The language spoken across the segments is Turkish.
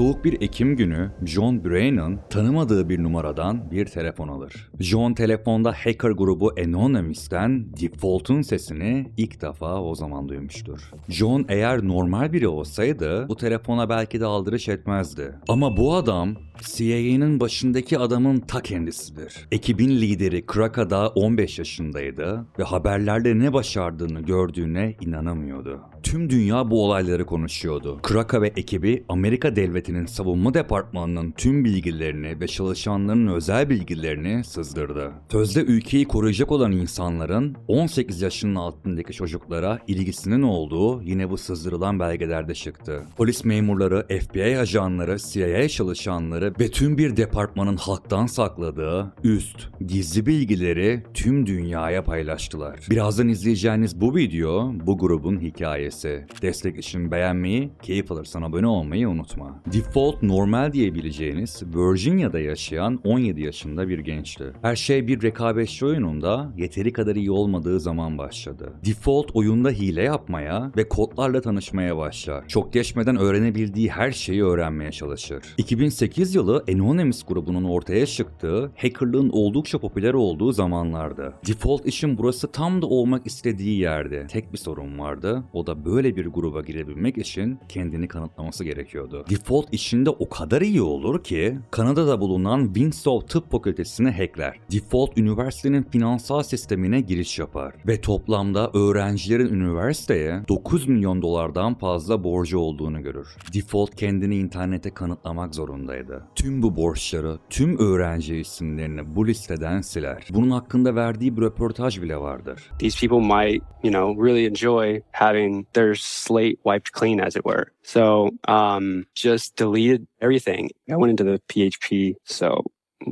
Soğuk bir Ekim günü John Brennan tanımadığı bir numaradan bir telefon alır. John telefonda hacker grubu Anonymous'ten Default'un sesini ilk defa o zaman duymuştur. John eğer normal biri olsaydı bu telefona belki de aldırış etmezdi. Ama bu adam CIA'nın başındaki adamın ta kendisidir. Ekibin lideri Kraka da 15 yaşındaydı ve haberlerde ne başardığını gördüğüne inanamıyordu. Tüm dünya bu olayları konuşuyordu. Kraka ve ekibi Amerika devletinin savunma departmanının tüm bilgilerini ve çalışanların özel bilgilerini sızdırdı. Sözde ülkeyi koruyacak olan insanların 18 yaşının altındaki çocuklara ilgisinin olduğu yine bu sızdırılan belgelerde çıktı. Polis memurları, FBI ajanları, CIA çalışanları ve tüm bir departmanın halktan sakladığı üst, gizli bilgileri tüm dünyaya paylaştılar. Birazdan izleyeceğiniz bu video bu grubun hikayesi. Destek için beğenmeyi, keyif alırsan abone olmayı unutma. Default normal diyebileceğiniz Virginia'da yaşayan 17 yaşında bir gençti. Her şey bir rekabetçi oyununda yeteri kadar iyi olmadığı zaman başladı. Default oyunda hile yapmaya ve kodlarla tanışmaya başlar. Çok geçmeden öğrenebildiği her şeyi öğrenmeye çalışır. 2008 yılı Anonymous grubunun ortaya çıktığı, hackerlığın oldukça popüler olduğu zamanlardı. Default için burası tam da olmak istediği yerdi. Tek bir sorun vardı. O da böyle bir gruba girebilmek için kendini kanıtlaması gerekiyordu. Default işinde o kadar iyi olur ki Kanada'da bulunan Windsor Tıp Fakültesini hackler. Default üniversitenin finansal sistemine giriş yapar ve toplamda öğrencilerin üniversiteye 9 milyon dolardan fazla borcu olduğunu görür. Default kendini internete kanıtlamak zorundaydı. Tüm bu borçları, tüm öğrenci isimlerini bu listeden siler. Bunun hakkında verdiği bir röportaj bile vardır. these people might, you know, really enjoy having their slate wiped clean, as it were. So um, just deleted everything. I went into the PHP. So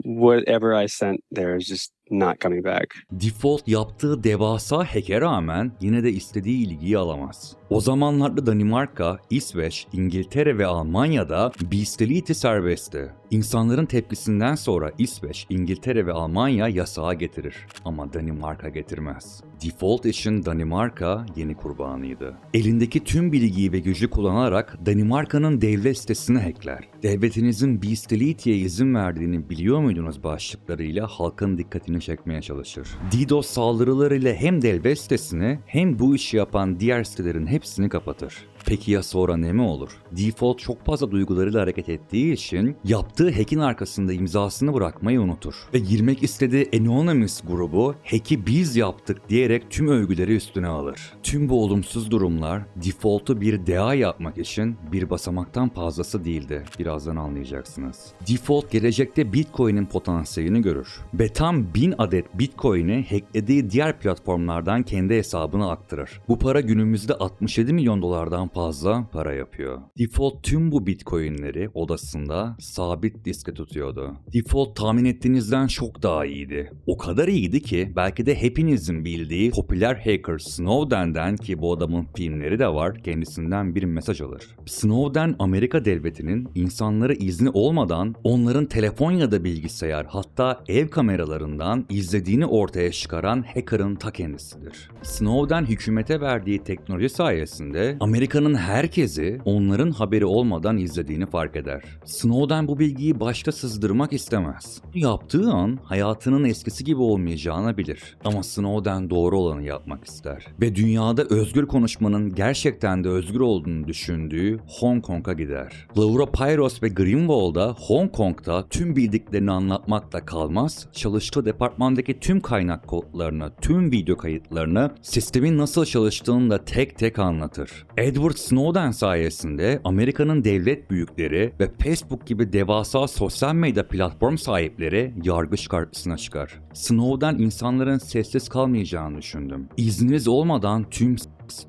whatever I sent there is just not coming back. Default yaptığı devasa hack'e rağmen yine de istediği ilgiyi alamaz. O zamanlarda Danimarka, İsveç, İngiltere ve Almanya'da bestiality serbestti. İnsanların tepkisinden sonra İsveç, İngiltere ve Almanya yasağa getirir. Ama Danimarka getirmez. Default için Danimarka yeni kurbanıydı. Elindeki tüm bilgiyi ve gücü kullanarak Danimarka'nın devlet sitesini hackler. Devletinizin bestiality'ye izin verdiğini biliyor muydunuz başlıklarıyla halkın dikkatini çekmeye çalışır. DDoS saldırılarıyla hem devlet sitesini hem bu işi yapan diğer sitelerin hepsini kapatır. Peki ya sonra ne mi olur? Default çok fazla duygularıyla hareket ettiği için yaptığı hack'in arkasında imzasını bırakmayı unutur. Ve girmek istediği Anonymous grubu hack'i biz yaptık diyerek tüm övgüleri üstüne alır. Tüm bu olumsuz durumlar Default'u bir DA yapmak için bir basamaktan fazlası değildi. Birazdan anlayacaksınız. Default gelecekte Bitcoin'in potansiyelini görür. Ve tam 1000 adet Bitcoin'i hacklediği diğer platformlardan kendi hesabına aktarır. Bu para günümüzde 67 milyon dolardan fazla para yapıyor. Default tüm bu bitcoinleri odasında sabit diske tutuyordu. Default tahmin ettiğinizden çok daha iyiydi. O kadar iyiydi ki belki de hepinizin bildiği popüler hacker Snowden'den ki bu adamın filmleri de var kendisinden bir mesaj alır. Snowden Amerika devletinin insanları izni olmadan onların telefon ya da bilgisayar hatta ev kameralarından izlediğini ortaya çıkaran hacker'ın ta kendisidir. Snowden hükümete verdiği teknoloji sayesinde Amerika'nın herkesi onların haberi olmadan izlediğini fark eder. Snowden bu bilgiyi başta sızdırmak istemez. Yaptığı an hayatının eskisi gibi olmayacağını bilir. Ama Snowden doğru olanı yapmak ister. Ve dünyada özgür konuşmanın gerçekten de özgür olduğunu düşündüğü Hong Kong'a gider. Laura Pyros ve Greenwald'a Hong Kong'da tüm bildiklerini anlatmakla kalmaz, çalıştığı departmandaki tüm kaynak kodlarını, tüm video kayıtlarını, sistemin nasıl çalıştığını da tek tek anlatır. Edward Snowden sayesinde Amerika'nın devlet büyükleri ve Facebook gibi devasa sosyal medya platform sahipleri yargıç karşısına çıkar. Snowden insanların sessiz kalmayacağını düşündüm. İzniniz olmadan tüm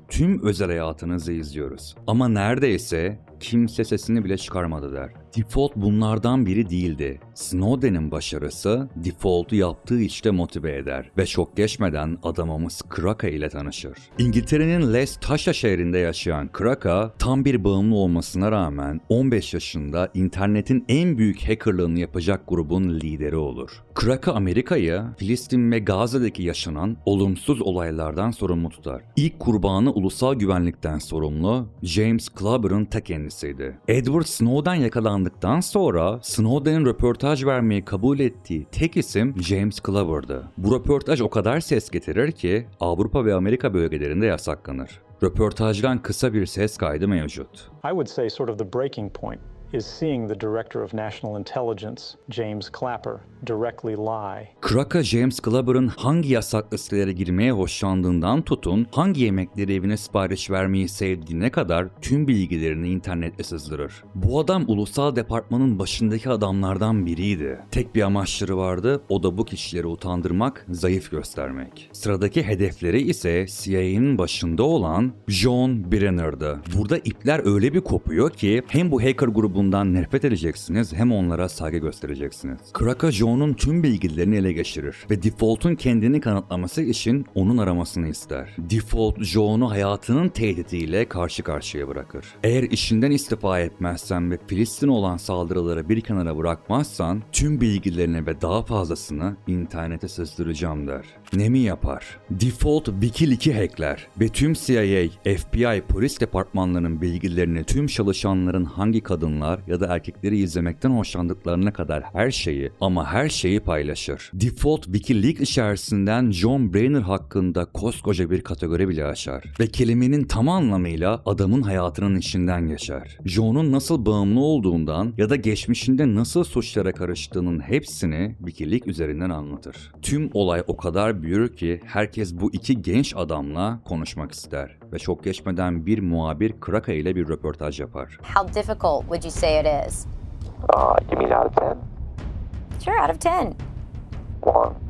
tüm özel hayatınızı izliyoruz. Ama neredeyse kimse sesini bile çıkarmadı der. Default bunlardan biri değildi. Snowden'in başarısı Default'u yaptığı işte motive eder ve çok geçmeden adamımız Kraka ile tanışır. İngiltere'nin Leicestershire şehrinde yaşayan Kraka tam bir bağımlı olmasına rağmen 15 yaşında internetin en büyük hackerlığını yapacak grubun lideri olur. Kraka Amerika'yı Filistin ve Gazze'deki yaşanan olumsuz olaylardan sorumlu tutar. İlk kurbanı ulusal güvenlikten sorumlu James Clubber'ın ta kendisi kendisiydi. Edward Snowden yakalandıktan sonra Snowden'in röportaj vermeyi kabul ettiği tek isim James Glover'dı. Bu röportaj o kadar ses getirir ki Avrupa ve Amerika bölgelerinde yasaklanır. Röportajdan kısa bir ses kaydı mevcut. I would say sort of the breaking point is seeing the director of national intelligence, James Clapper, directly lie. Kraka James Glover'ın hangi yasaklı sitelere girmeye hoşlandığından tutun, hangi yemekleri evine sipariş vermeyi sevdiğine kadar tüm bilgilerini internette sızdırır. Bu adam ulusal departmanın başındaki adamlardan biriydi. Tek bir amaçları vardı, o da bu kişileri utandırmak, zayıf göstermek. Sıradaki hedefleri ise CIA'nin başında olan John Brenner'dı. Burada ipler öyle bir kopuyor ki hem bu hacker grubundan nefret edeceksiniz hem onlara saygı göstereceksiniz. Kraka John'un tüm bilgilerini ele geçirir ve Default'un kendini kanıtlaması için onun aramasını ister. Default John'u hayatının tehdidiyle karşı karşıya bırakır. Eğer işinden istifa etmezsen ve Filistin olan saldırıları bir kenara bırakmazsan tüm bilgilerini ve daha fazlasını internete sızdıracağım der. Ne mi yapar? Default Wikileaks'i hackler ve tüm CIA, FBI, polis departmanlarının bilgilerini tüm çalışanların hangi kadınlar ya da erkekleri izlemekten hoşlandıklarına kadar her şeyi ama her şeyi paylaşır. Default Wikileaks içerisinden John Brainer hakkında koskoca bir kategori bile açar. Ve kelimenin tam anlamıyla adamın hayatının içinden geçer. John'un nasıl bağımlı olduğundan ya da geçmişinde nasıl suçlara karıştığının hepsini Wikileaks üzerinden anlatır. Tüm olay o kadar büyür ki herkes bu iki genç adamla konuşmak ister ve çok geçmeden bir muhabir Kraka ile bir röportaj yapar. How difficult would you say it is? Uh, give me out of 10. Sure, out of 10. 1.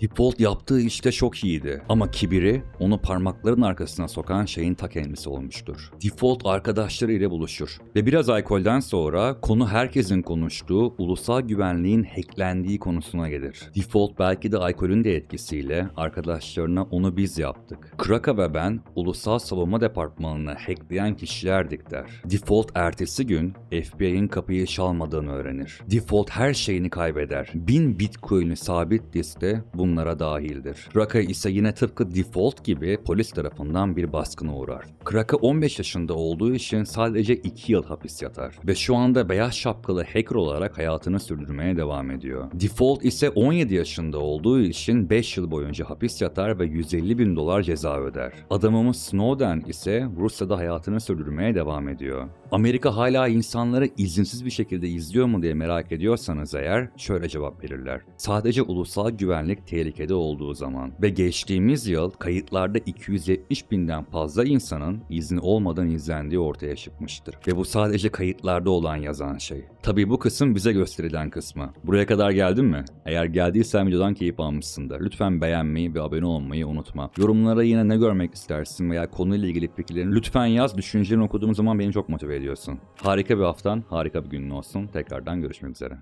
Default yaptığı işte çok iyiydi ama kibiri onu parmakların arkasına sokan şeyin ta kendisi olmuştur. Default arkadaşları ile buluşur ve biraz alkolden sonra konu herkesin konuştuğu ulusal güvenliğin hacklendiği konusuna gelir. Default belki de alkolün de etkisiyle arkadaşlarına onu biz yaptık. Kraka ve ben ulusal savunma departmanını hackleyen kişilerdik der. Default ertesi gün FBI'nin kapıyı çalmadığını öğrenir. Default her şeyini kaybeder. 1000 Bitcoin'i sabit liste bunlara dahildir. Kraka ise yine tıpkı Default gibi polis tarafından bir baskına uğrar. Kraka 15 yaşında olduğu için sadece 2 yıl hapis yatar ve şu anda beyaz şapkalı hacker olarak hayatını sürdürmeye devam ediyor. Default ise 17 yaşında olduğu için 5 yıl boyunca hapis yatar ve 150 bin dolar ceza öder. Adamımız Snowden ise Rusya'da hayatını sürdürmeye devam ediyor. Amerika hala insanları izinsiz bir şekilde izliyor mu diye merak ediyorsanız eğer şöyle cevap verirler. Sadece ulusal güvenlik tehlikede olduğu zaman ve geçtiğimiz yıl kayıtlarda 270 binden fazla insanın izni olmadan izlendiği ortaya çıkmıştır. Ve bu sadece kayıtlarda olan yazan şey. Tabii bu kısım bize gösterilen kısmı. Buraya kadar geldin mi? Eğer geldiysen videodan keyif almışsındır. Lütfen beğenmeyi ve abone olmayı unutma. Yorumlara yine ne görmek istersin veya konuyla ilgili fikirlerini lütfen yaz. Düşüncelerini okuduğum zaman beni çok motive ediyorsun. Harika bir haftan, harika bir günün olsun. Tekrardan görüşmek üzere.